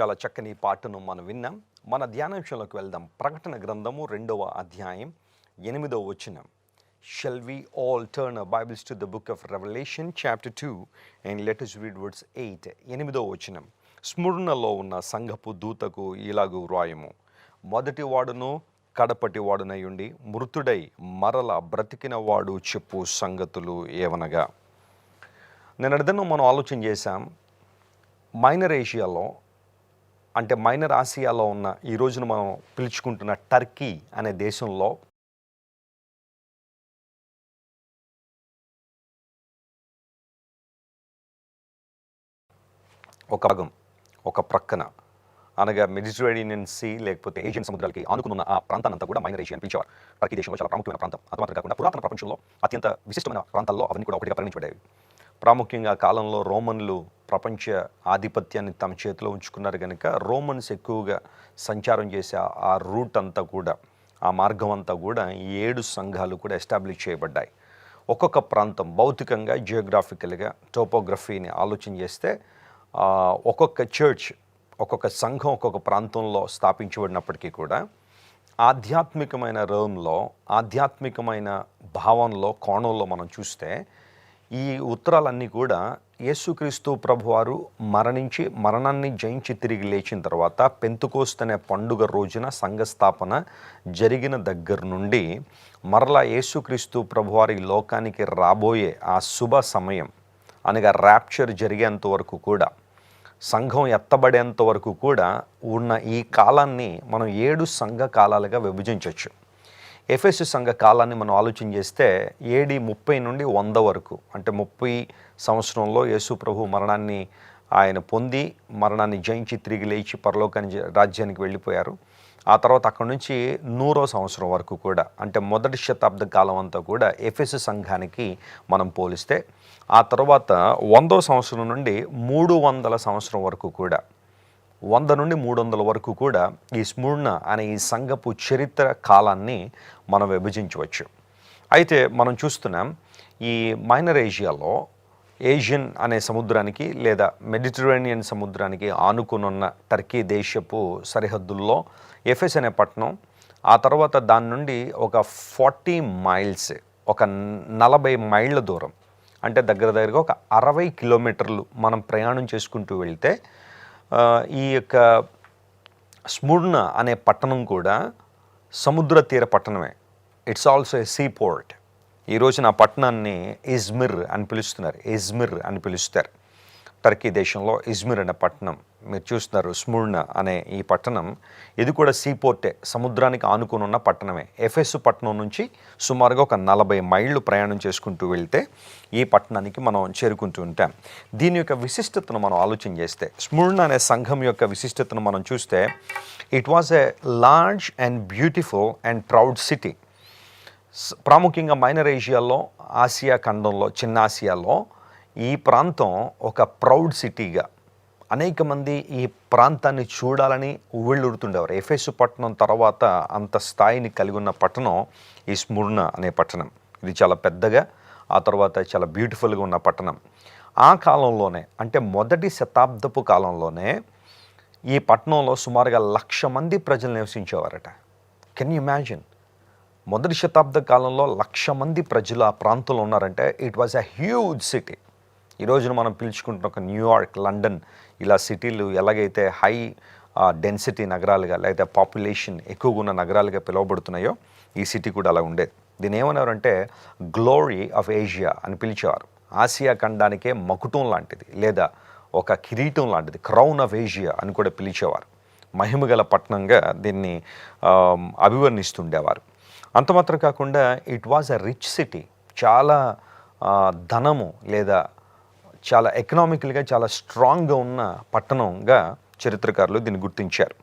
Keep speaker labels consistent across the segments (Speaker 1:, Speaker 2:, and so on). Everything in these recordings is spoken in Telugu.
Speaker 1: చాలా చక్కని పాటను మనం విన్నాం. మన ధ్యానాంశంలోకి వెళ్దాం. ప్రకటన గ్రంథము రెండవ అధ్యాయం ఎనిమిదవ వచనం. Shall we all turn Bibles to the book of Revelation chapter two and let us read words eight ఎనిమిదవ వచనం. స్మృణలో ఉన్న సంఘపు దూతకు ఇలాగు వ్రాయము. మొదటి వాడును కడపటి వాడునయుండి మృతుడై మరల బ్రతికిన వాడు చెప్పు సంగతులు ఏవనగా. నేను మనం ఆలోచన చేశాం. మైనర్ ఏషియాలో అంటే మైనర్ ఆసియాలో ఉన్న ఈ రోజున మనం పిలుచుకుంటున్న టర్కీ అనే దేశంలో ఒక భాగం ఒక ప్రక్కన అనగా మెడిటరేనియన్ సీ లేకపోతే ఏషియన్ సముద్రాలకి ఆనుకున్న ఆ ప్రాంతానంతా కూడా మైనర్ ఏషియా అని పిలిచేవారు. టర్కీ దేశంలో చాలా ప్రాముఖ్యమైన ప్రాంతం. అది మాత్రం కాకుండా పురాతన ప్రపంచంలో అత్యంత విశిష్టమైన ప్రాంతాల్లో అవన్నీ కూడా ఒకటిగా పరిగణించబడేవి ప్రాముఖ్యంగా కాలంలో రోమన్లు ప్రపంచ ఆధిపత్యాన్ని తమ చేతిలో ఉంచుకున్నారు కనుక రోమన్స్ ఎక్కువగా సంచారం చేసే ఆ- రూట్ అంతా కూడా ఆ మార్గం అంతా కూడా ఈ ఏడు సంఘాలు కూడా ఎస్టాబ్లిష్ చేయబడ్డాయి. ఒక్కొక్క ప్రాంతం భౌతికంగా జియోగ్రాఫికల్గా టోపోగ్రఫీని ఆలోచన చేస్తే ఒక్కొక్క చర్చ్ ఒక్కొక్క సంఘం ఒక్కొక్క ప్రాంతంలో స్థాపించబడినప్పటికీ కూడా ఆధ్యాత్మికమైన రోమ్లో ఆధ్యాత్మికమైన భావంలో కోణంలో మనం చూస్తే ఈ ఉత్తరాలన్నీ కూడా యేసుక్రీస్తు ప్రభువారు మరణించి మరణాన్ని జయించి తిరిగి లేచిన తర్వాత పెంతుకోస్త్ అనే పండుగ రోజున సంఘస్థాపన జరిగిన దగ్గర నుండి మరలా యేసుక్రీస్తు ప్రభువారి లోకానికి రాబోయే ఆ శుభ సమయం అనగా ర్యాప్చర్ జరిగేంత వరకు కూడా సంఘం ఎత్తబడేంత వరకు కూడా ఉన్న ఈ కాలాన్ని మనం ఏడు సంఘ కాలాలుగా విభజించవచ్చు. ఎఫ్ఎస్ సంఘ కాలాన్ని మనం ఆలోచన చేస్తే ఏడి ముప్పై నుండి వంద వరకు అంటే ముప్పై సంవత్సరంలో యేసు ప్రభు మరణాన్ని ఆయన పొంది మరణాన్ని జయించి తిరిగి లేచి పరలోకాన్ని రాజ్యానికి వెళ్ళిపోయారు. ఆ తర్వాత అక్కడ నుంచి నూరో సంవత్సరం వరకు కూడా అంటే మొదటి శతాబ్ద కాలం అంతా కూడా ఎఫ్ఎస్ సంఘానికి మనం పోలిస్తే ఆ తర్వాత వందో సంవత్సరం నుండి మూడు వందల సంవత్సరం వరకు కూడా వంద నుండి మూడు వందల వరకు కూడా ఈ స్మూర్ణ అనే ఈ సంఘపు చరిత్ర కాలాన్ని మనం విభజించవచ్చు. అయితే మనం చూస్తున్నాం ఈ మైనర్ ఏషియాలో ఏషియన్ అనే సముద్రానికి లేదా మెడిటరేనియన్ సముద్రానికి ఆనుకునున్న టర్కీ దేశపు సరిహద్దుల్లో ఎఫెస్ అనే పట్టణం ఆ తర్వాత దాని నుండి ఒక ఫార్టీ మైల్స్ ఒక నలభై మైళ్ళ దూరం అంటే దగ్గర దగ్గరగా ఒక అరవై కిలోమీటర్లు మనం ప్రయాణం చేసుకుంటూ వెళ్తే ఈ యొక్క స్ముర్ణ అనే పట్టణం కూడా సముద్ర తీర పట్టణమే. It's also a sea port ఈ రోజున పట్టణాన్ని ఇజ్మిర్ అని పిలుస్తున్నారు. ఇజ్మిర్ అని పిలుస్తారు. టర్కీ దేశంలో ఇజ్మిర్ అనే పట్టణం. మీరు చూస్తున్నారు స్ముర్ణ అనే ఈ పట్టణం. ఇది కూడా సీపోర్టే సముద్రానికి ఆనుకుని ఉన్న పట్టణమే. ఎఫెస్ పట్టణం నుంచి సుమారుగా ఒక నలభై మైళ్ళు ప్రయాణం చేసుకుంటూ వెళ్తే ఈ పట్టణానికి మనం చేరుకుంటూ ఉంటాం. దీని యొక్క విశిష్టతను మనం ఆలోచన చేస్తే స్ముర్ణ అనే సంఘం యొక్క విశిష్టతను మనం చూస్తే it was a large and beautiful and proud city ప్రాముఖ్యంగా మైనర్ ఏషియాలో ఆసియా ఖండంలో చిన్న ఆసియాలో ఈ ప్రాంతం ఒక ప్రౌడ్ సిటీగా అనేక మంది ఈ ప్రాంతాన్ని చూడాలని ఉవ్విళ్ళూరుతుండేవారు ఎఫెస్ పట్టణం తర్వాత అంత స్థాయిని కలిగి ఉన్న పట్టణం ఈ స్ముర్ణ అనే పట్టణం. ఇది చాలా పెద్దగా ఆ తర్వాత చాలా బ్యూటిఫుల్గా ఉన్న పట్టణం. ఆ కాలంలోనే అంటే మొదటి శతాబ్దపు కాలంలోనే ఈ పట్టణంలో సుమారుగా లక్ష మంది ప్రజలు నివసించేవారట. Can you imagine? మొదటి శతాబ్ద కాలంలో లక్ష మంది ప్రజలు ఆ ప్రాంతంలో ఉన్నారంటే it was a huge city. ఈ రోజున మనం పిలుచుకుంటున్న ఒక న్యూయార్క్ లండన్ ఇలా సిటీలు ఎలాగైతే హై డెన్సిటీ నగరాలుగా లేకపోతే పాపులేషన్ ఎక్కువగా ఉన్న నగరాలుగా పిలువబడుతున్నాయో ఈ సిటీ కూడా అలా ఉండేది. దీని ఏమన్నారంటే గ్లోరీ ఆఫ్ ఏషియా అని పిలిచేవారు. ఆసియా ఖండానికే మకుటం లాంటిది లేదా ఒక కిరీటం లాంటిది క్రౌన్ ఆఫ్ ఏషియా అని కూడా పిలిచేవారు. మహిమగల పట్టణంగా దీన్ని అభివర్ణిస్తుండేవారు. అంత మాత్రం కాకుండా it was a rich city. చాలా ధనము లేదా చాలా ఎకనామికల్గా చాలా స్ట్రాంగ్గా ఉన్న పట్టణంగా చరిత్రకారులు దీన్ని గుర్తించారు.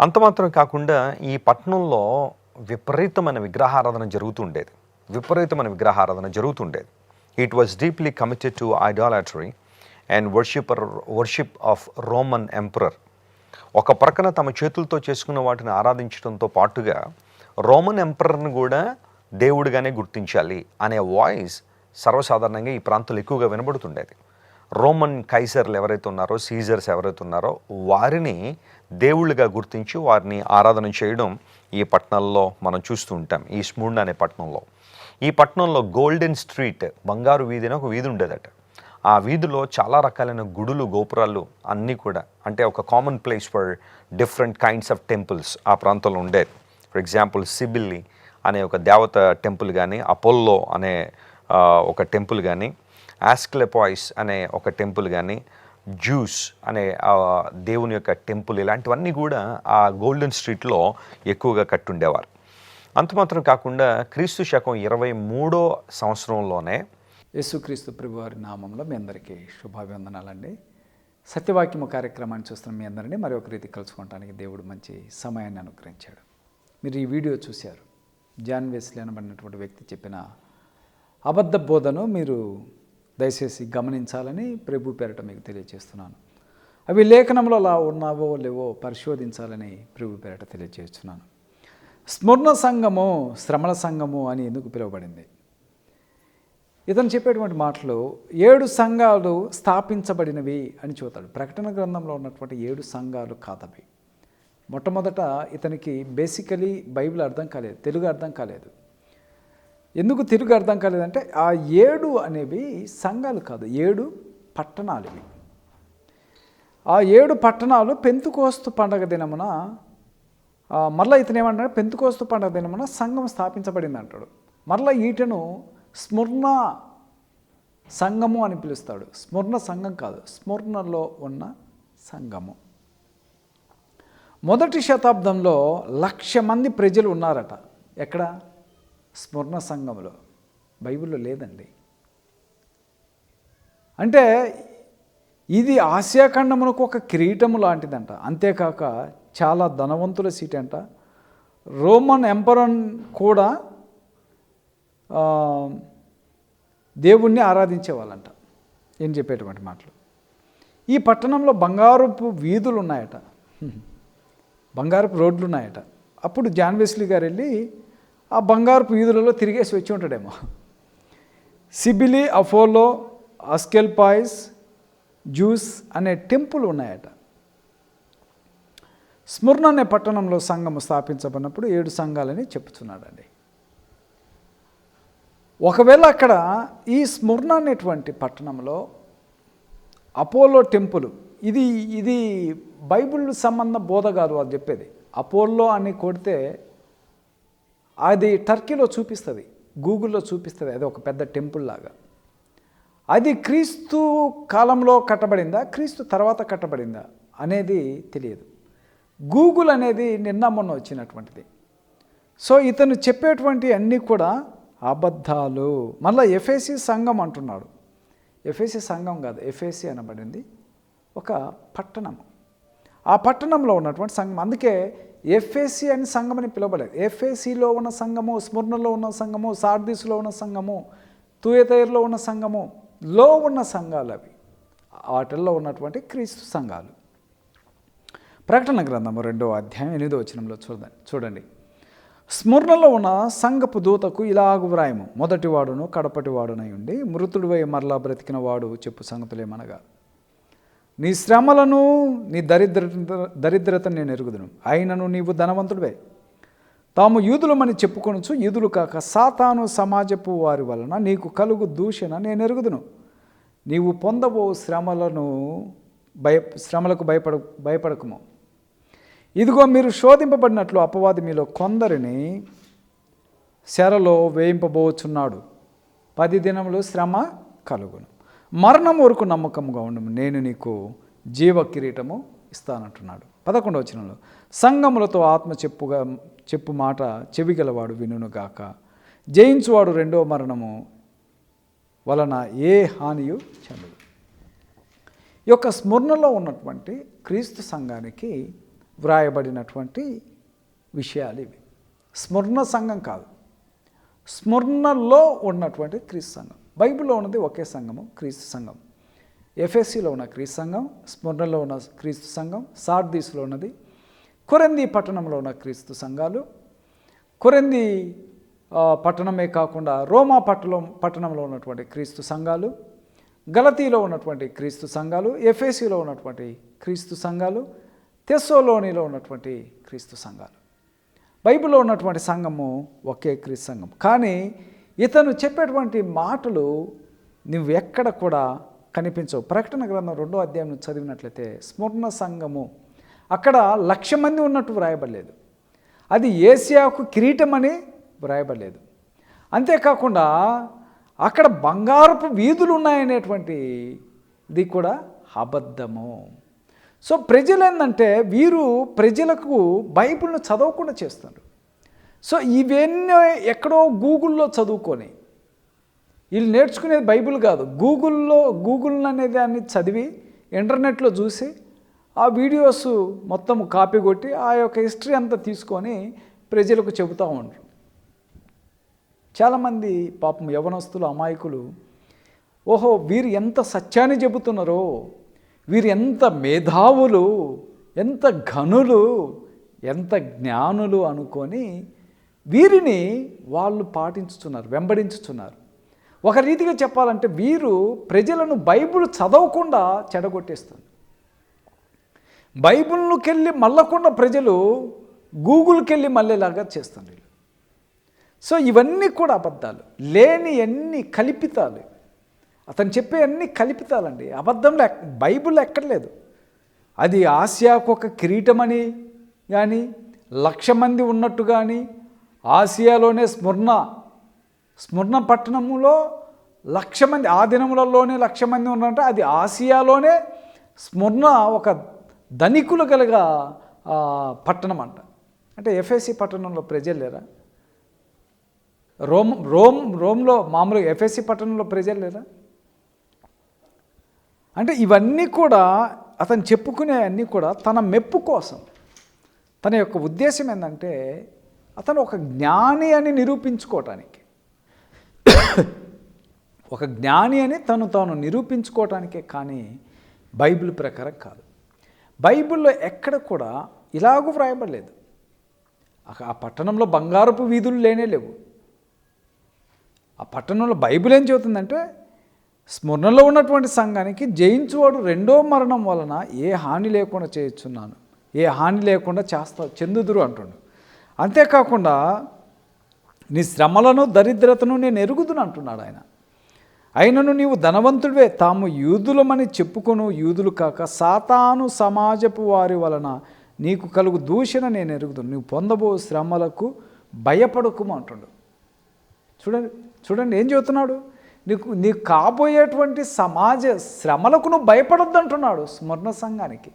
Speaker 1: అంత మాత్రం కాకుండా ఈ పట్టణంలో విపరీతమైన విగ్రహారాధన జరుగుతుండేది. విపరీతమైన విగ్రహారాధన జరుగుతుండేది. It was deeply committed to idolatry and worshipper worship of Roman emperor ఒక ప్రక్కన తమ చేతులతో చేసుకున్న వాటిని ఆరాధించడంతో పాటుగా రోమన్ ఎంపరర్ని కూడా దేవుడిగానే గుర్తించాలి అనే వాయిస్ సర్వసాధారణంగా ఈ ప్రాంతంలో ఎక్కువగా వినబడుతుండేది. రోమన్ కైసర్లు ఎవరైతే ఉన్నారో సీజర్స్ ఎవరైతే ఉన్నారో వారిని దేవుళ్ళుగా గుర్తించి వారిని ఆరాధన చేయడం ఈ పట్టణంలో మనం చూస్తూ ఉంటాం ఈ స్మూర్ణ అనే పట్టణంలో. ఈ పట్టణంలో గోల్డెన్ స్ట్రీట్ బంగారు వీధి అని ఒక వీధి ఉండేదట. ఆ వీధిలో చాలా రకాలైన గుడులు గోపురాలు అన్నీ కూడా అంటే ఒక common place for different kinds of temples ఆ ప్రాంతంలో ఉండేది. ఫర్ ఎగ్జాంపుల్ సిబిల్లి అనే ఒక దేవత టెంపుల్ కానీ అపోల్లో అనే ఒక టెంపుల్ కానీ ఆస్క్లెపాయిస్ అనే ఒక టెంపుల్ కానీ జ్యూస్ అనే దేవుని యొక్క టెంపుల్ ఇలాంటివన్నీ కూడా ఆ గోల్డెన్ స్ట్రీట్లో ఎక్కువగా కట్టుండేవారు. అంత మాత్రం కాకుండా క్రీస్తు శకం ఇరవై మూడో సంవత్సరంలోనే
Speaker 2: యేసుక్రీస్తు ప్రభు వారి నామంలో మీ అందరికీ శుభాభివందనాలండి. సత్యవాక్యము కార్యక్రమాన్ని చూస్తున్న మీ అందరినీ మరి ఒక రీతి కలుసుకోవడానికి దేవుడు మంచి సమయాన్ని అనుగ్రహించాడు. మీరు ఈ వీడియో చూశారు. జాన్ వెస్లీ అనబడినటువంటి వ్యక్తి చెప్పిన అబద్ధ బోధను మీరు దయచేసి గమనించాలని ప్రభు పేరట మీకు తెలియజేస్తున్నాను. అవి లేఖనంలో అలా ఉన్నావో లేవో పరిశోధించాలని ప్రభు పేరట తెలియజేస్తున్నాను. స్మరణ సంఘము శ్రమణ సంఘము అని ఎందుకు పిలువబడింది? ఇతను చెప్పేటువంటి మాటలు ఏడు సంఘాలు స్థాపించబడినవి అని చూతాడు ప్రకటన గ్రంథంలో ఉన్నటువంటి ఏడు సంఘాలు కాదవి. మొట్టమొదట ఇతనికి బేసికలీ బైబిల్ అర్థం కాలేదు తెలుగు అర్థం కాలేదు. ఎందుకు తిరుగు అర్థం కాలేదంటే ఆ ఏడు అనేవి సంఘాలు కాదు ఏడు పట్టణాలు ఇవి. ఆ ఏడు పట్టణాలు పెంతుకోస్తు పండగ దినమున మరలా ఇతను ఏమంటాడు? పెంతుకోస్తు పండగ దినమున సంఘం స్థాపించబడింది అంటాడు. మరలా ఈటను స్మరణ సంఘము అని పిలుస్తాడు. స్మరణ సంఘం కాదు స్మరణలో ఉన్న సంఘము. మొదటి శతాబ్దంలో లక్ష మంది ప్రజలు ఉన్నారట. ఎక్కడ? స్మరణ సంఘంలో బైబిల్లో లేదండి. అంటే ఇది ఆసియా ఖండమునకు ఒక కిరీటము లాంటిదంట. అంతేకాక చాలా ధనవంతుల సీట్ అంట రోమన్ ఎంపరన్ కూడా దేవుణ్ణి ఆరాధించేవాళ్ళంట. ఏం చెప్పేటువంటి మాటలు? ఈ పట్టణంలో బంగారపు వీధులు ఉన్నాయట బంగారపు రోడ్లు ఉన్నాయట అప్పుడు జాన్వెస్లీ గారు వెళ్ళి ఆ బంగారపు వీధులలో తిరిగేసి వచ్చి ఉంటాడేమో. సిబిలి అఫోలో అస్కెల్ పాయిస్ జ్యూస్ అనే టెంపుల్ ఉన్నాయట. స్మరణ అనే పట్టణంలో సంఘము స్థాపించబడినప్పుడు ఏడు సంఘాలని చెప్తున్నాడండి ఒకవేళ అక్కడ ఈ స్మరణ అనేటువంటి పట్టణంలో అపోలో టెంపుల్ ఇది ఇది బైబిల్ సంబంధ బోధ కాదు అది చెప్పేది. అపోలో అని కొడితే అది టర్కీలో చూపిస్తుంది గూగుల్లో చూపిస్తుంది అది ఒక పెద్ద టెంపుల్ లాగా. అది క్రీస్తు కాలంలో కట్టబడిందా క్రీస్తు తర్వాత కట్టబడిందా అనేది తెలియదు. గూగుల్ అనేది నిన్న మొన్న వచ్చినటువంటిది. సో ఇతను చెప్పేటువంటి అన్నీ కూడా అబద్ధాలు. మళ్ళీ ఎఫ్ఏసి సంఘం అంటున్నాడు. ఎఫ్ఏసి సంఘం కాదు ఎఫ్ఏసి అనబడింది. ఒక పట్టణం. ఆ పట్టణంలో ఉన్నటువంటి సంఘం. అందుకే ఎఫ్ఏసి అని సంఘం అని పిలవలేదు ఎఫ్ఏసిలో ఉన్న సంఘము స్మరణలో ఉన్న సంఘము సార్దీసులో ఉన్న సంఘము తుయతైర్లో ఉన్న సంఘము లో ఉన్న సంఘాలు అవి. వాటిల్లో ఉన్నటువంటి క్రీస్తు సంఘాలు. ప్రకటన గ్రంథము రెండో అధ్యాయం ఎనిమిదో వచనంలో చూడండి చూడండి. స్మరణలో ఉన్న సంఘపు దూతకు ఇలాగు వ్రాయము. మొదటివాడును కడపటివాడునై ఉండి మృతుడివై మరలా బ్రతికిన వాడు చెప్పు సంగతులేమనగా నీ శ్రమలను నీ దరిద్ర దరిద్రతను నేను ఎరుగుదును. అయినను నీవు ధనవంతుడివే. తాము యూదులమని చెప్పుకొనొచ్చు యూదులు కాక సాతాను సమాజపు వారి వలన నీకు కలుగు దూషణ నేను ఎరుగుదును. నీవు పొందబో శ్రమలను భయ శ్రమలకు భయపడ భయపడకము. ఇదిగో మీరు శోధింపబడినట్లు అపవాది మీలో కొందరిని శరలో వేయింపబోచున్నాడు. పది దినములు శ్రమ కలుగును. మరణం వరకు నమ్మకంగా ఉండము. నేను నీకు జీవ కిరీటము ఇస్తానంటున్నాడు. పదకొండవ వచనంలో సంగములతో ఆత్మ చెప్పుగా చెప్పు మాట చెవిగలవాడు వినుగాక జయించువాడు రెండవ మరణము వలన ఏ హానియు చెందదు. ఈ యొక్క స్మరణలో ఉన్నటువంటి క్రీస్తు సంఘానికి వ్రాయబడినటువంటి విషయాలు ఇవి. స్మరణ సంఘం కాదు. స్మరణలో ఉన్నటువంటి క్రీస్తు సంఘం. బైబిల్లో ఉన్నది ఒకే సంఘము క్రీస్తు సంఘం. ఎఫ్ఎస్సిలో ఉన్న క్రీస్తు సంఘం స్మరణలో ఉన్న క్రీస్తు సంఘం సార్దీస్లో ఉన్నది కొరంది పట్టణంలో ఉన్న క్రీస్తు సంఘాలు కొరంది పట్టణమే కాకుండా రోమా పట్టణం పట్టణంలో ఉన్నటువంటి క్రీస్తు సంఘాలు గలతీలో ఉన్నటువంటి క్రీస్తు సంఘాలు ఎఫ్ఏసీలో ఉన్నటువంటి క్రీస్తు సంఘాలు తెస్సోలోనిలో ఉన్నటువంటి క్రీస్తు సంఘాలు. బైబిల్లో ఉన్నటువంటి సంఘము ఒకే క్రీస్తు సంఘం. కానీ ఇతను చెప్పేటువంటి మాటలు నువ్వు ఎక్కడ కూడా కనిపించవు. ప్రకటన గ్రంథం రెండో అధ్యాయం చదివినట్లయితే స్మరణ సంఘము అక్కడ లక్ష మంది ఉన్నట్టు వ్రాయబడలేదు. అది ఏసియాకు కిరీటం అని వ్రాయబడలేదు. అంతేకాకుండా అక్కడ బంగారపు వీధులు ఉన్నాయనేటువంటి ఇది కూడా అబద్ధము. సో ప్రజలు ఏంటంటే వీరు ప్రజలకు బైబిల్ను చదవకుండా చేస్తున్నారు. సో ఇవన్నీ ఎక్కడో గూగుల్లో చదువుకొని వీళ్ళు నేర్చుకునేది బైబిల్ కాదు. గూగుల్లో గూగుల్ అనేది దాన్ని చదివి ఇంటర్నెట్లో చూసి ఆ వీడియోస్ మొత్తం కాపీ కొట్టి ఆ యొక్క హిస్టరీ అంతా తీసుకొని ప్రజలకు చెబుతూ ఉంటారు చాలామంది పాపం యవనస్తులు అమాయకులు ఓహో వీరు ఎంత సత్యాన్ని చెబుతున్నారో వీరు ఎంత మేధావులు ఎంత ఘనులు ఎంత జ్ఞానులు అనుకొని వీరిని వాళ్ళు పాటించుతున్నారు వెంబడించుతున్నారు ఒక రీతిగా చెప్పాలంటే వీరు ప్రజలను బైబిల్ చదవకుండా చెడగొట్టేస్తుంది. బైబిల్కి వెళ్ళి మళ్ళకుండా ప్రజలు గూగుల్కి వెళ్ళి మళ్ళేలాగా వీళ్ళు. సో ఇవన్నీ కూడా అబద్ధాలు. లేని అన్ని కల్పితాలు. అతను చెప్పే అన్ని కల్పితాలండి. అబద్ధంలో ఎక్- బైబిల్ ఎక్కడలేదు అది ఆసియాకు ఒక కిరీటమని కానీ లక్ష మంది ఉన్నట్టు కానీ ఆసియాలోనే స్మరణ స్మరణ పట్టణంలో లక్ష మంది ఆ దినములలోనే లక్ష మంది ఉన్నారంటే. అది ఆసియాలోనే స్మరణ ఒక ధనికులు కలిగ పట్టణం అంట. అంటే ఎఫ్ఎస్సి పట్టణంలో ప్రజలు లేరా? రోమ్ రోమ్ రోమ్లో మామూలుగా ఎఫ్ఎస్సి పట్టణంలో ప్రజలు లేరా? అంటే ఇవన్నీ కూడా అతను చెప్పుకునే అన్నీ కూడా తన మెప్పు కోసం. తన యొక్క ఉద్దేశం ఏంటంటే అతను ఒక జ్ఞాని అని నిరూపించుకోవటానికి. ఒక జ్ఞాని అని తను తాను నిరూపించుకోవటానికే కానీ బైబిల్ ప్రకారం కాదు. బైబిల్లో ఎక్కడ కూడా ఇలాగూ వ్రాయబడలేదు. ఆ- పట్టణంలో బంగారపు వీధులు లేనే లేవు. ఆ పట్టణంలో బైబిల్ ఏం చెబుతుందంటే స్మరణలో ఉన్నటువంటి సంఘానికి జయించువాడు రెండో మరణం వలన ఏ హాని లేకుండా చేయుచున్నాను. ఏ హాని లేకుండా చేస్తా చెందుదురు అంటుండు. అంతేకాకుండా నీ శ్రమలను దరిద్రతను నేను ఎరుగుదును అంటున్నాడు ఆయన. అయినను నీవు ధనవంతుడివే తాము యూదులమని చెప్పుకొను యూదులు కాక సాతాను సమాజపు వారి వలన నీకు కలుగు దూషణ నేను ఎరుగుదును. నువ్వు పొందబో శ్రమలకు భయపడకుము అంటుండు. చూడండి చూడండి ఏం చెబుతున్నాడు? నీకు నీకు కాబోయేటువంటి సమాజ శ్రమలకు నువ్వు భయపడొద్దు అంటున్నాడు స్మరణ సంఘానికి.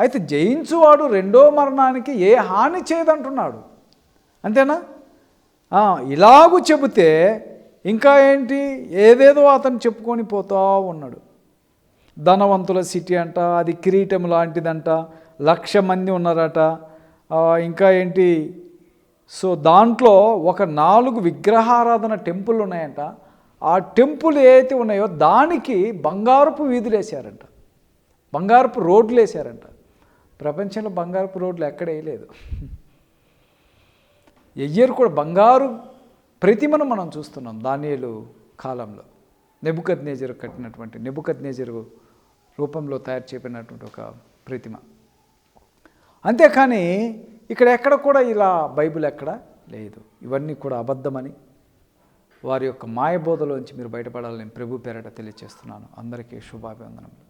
Speaker 2: అయితే జయించువాడు రెండో మరణానికి ఏ హాని చేయదంటున్నాడు. అంతేనా? ఇలాగు చెబితే ఇంకా ఏంటి? ఏదేదో అతను చెప్పుకొని పోతా ఉన్నాడు. ధనవంతుల సిటీ అంట అది కిరీటం లాంటిదంట లక్ష మంది ఉన్నారట. ఇంకా ఏంటి? సో దాంట్లో ఒక నాలుగు విగ్రహారాధన టెంపుల్ ఉన్నాయంట. ఆ టెంపుల్ ఏదైతే ఉన్నాయో దానికి బంగారపు వీధులు వేసారంట బంగారపు రోడ్లు వేసారంట ప్రపంచంలో బంగారపు రోడ్లు ఎక్కడ వేయలేదు. ఎయ్యరు కూడా బంగారు ప్రతిమను మనం చూస్తున్నాం దానియలు కాలంలో. నెబుకద్ నేజరు కట్టినటువంటి నెబుకద్ నేజరు రూపంలో తయారు చేయబడినటువంటి ఒక ప్రతిమ. అంతేకాని ఇక్కడ ఎక్కడ కూడా ఇలా బైబిల్ ఎక్కడ లేదు. ఇవన్నీ కూడా అబద్ధమని వారి యొక్క మాయబోధలోంచి మీరు బయటపడాలని ప్రభు పేరట తెలియజేస్తున్నాను అందరికీ శుభాభివందనములు.